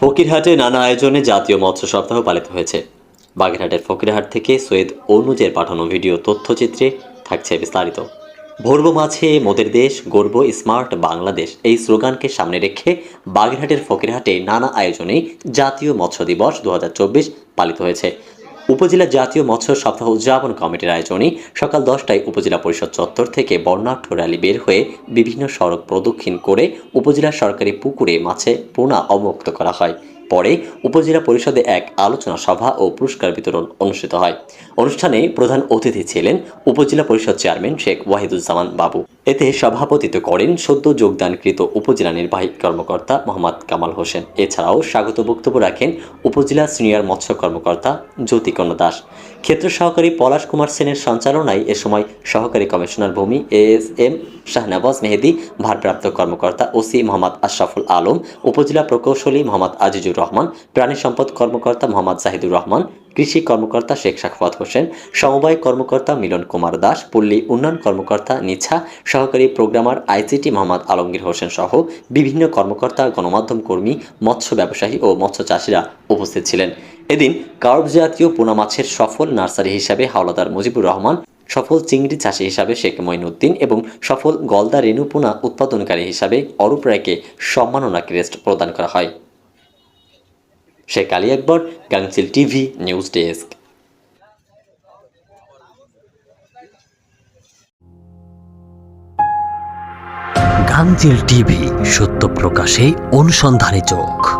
ফকিরহাটে নানা আয়োজনে জাতীয় মৎস্য সপ্তাহ পালিত হয়েছে। বাগেরহাটের ফকিরহাট থেকে সৈয়দ অনুজের পাঠানো ভিডিও তথ্যচিত্রে থাকছে বিস্তারিত। ভরব মাছে মোদের দেশ, গর্ব, স্মার্ট বাংলাদেশ এই স্লোগানকে সামনে রেখে বাগেরহাটের ফকিরহাটে নানা আয়োজনে জাতীয় মৎস্য দিবস দু হাজার চব্বিশ পালিত হয়েছে। উপজেলা জাতীয় মৎস্য সপ্তাহ উদযাপন কমিটির আয়োজনে সকাল দশটায় উপজেলা পরিষদ চত্বর থেকে বর্ণাঢ্য র্যালি বের হয়ে বিভিন্ন সড়ক প্রদক্ষিণ করে উপজেলা সরকারি পুকুরে মাছে পোনা অবমুক্ত করা হয়। পরে উপজেলা পরিষদে এক আলোচনা সভা ও পুরস্কার বিতরণ অনুষ্ঠিত হয়। অনুষ্ঠানে প্রধান অতিথি ছিলেন উপজেলা পরিষদ চেয়ারম্যান শেখ ওয়াহিদুজ্জামান বাবু। এতে সভাপতিত্ব করেন সদ্য যোগদানকৃত উপজেলা নির্বাহী কর্মকর্তা মোহাম্মদ কামাল হোসেন। এছাড়াও স্বাগত বক্তব্য রাখেন উপজেলা সিনিয়র মৎস্য কর্মকর্তা জ্যোতিকর্ণ দাস। ক্ষেত্র সহকারী পলাশ কুমার সেনের সঞ্চালনায় এ সময় সহকারী কমিশনার ভূমি এস এম শাহনাবাজ মেহেদি, ভারপ্রাপ্ত কর্মকর্তা ওসি মোহাম্মদ আশরাফুল আলম, উপজেলা প্রকৌশলী মোহাম্মদ আজিজুর রহমান, প্রাণী সম্পদ কর্মকর্তা মোহাম্মদ জাহিদুর রহমান কৃষি কর্মকর্তা শেখ সাখাওয়াত হোসেন, সমবায় কর্মকর্তা মিলন কুমার দাস, পল্লী উন্নয়ন কর্মকর্তা নিছা, সহকারী প্রোগ্রামার আইসিটি মোহাম্মদ আলমগীর হোসেন সহ বিভিন্ন কর্মকর্তা, গণমাধ্যম কর্মী, মৎস্য ব্যবসায়ী ও মৎস্য চাষিরা উপস্থিত ছিলেন। এদিন কার্ব জাতীয় পোনা মাছের সফল নার্সারি হিসাবে হাওলাদার মুজিবুর রহমান, সফল চিংড়ি চাষি হিসাবে শেখ মঈনুদ্দিন এবং সফল গলদা রেণু পোনা উৎপাদনকারী হিসাবে অরূপ রায়কে সম্মাননা ক্রেস্ট প্রদান করা হয়। Sheikh Ali Akbar Gangchil TV news desk. Gangchil TV সত্য প্রকাশে অনুসন্ধানে চোখ।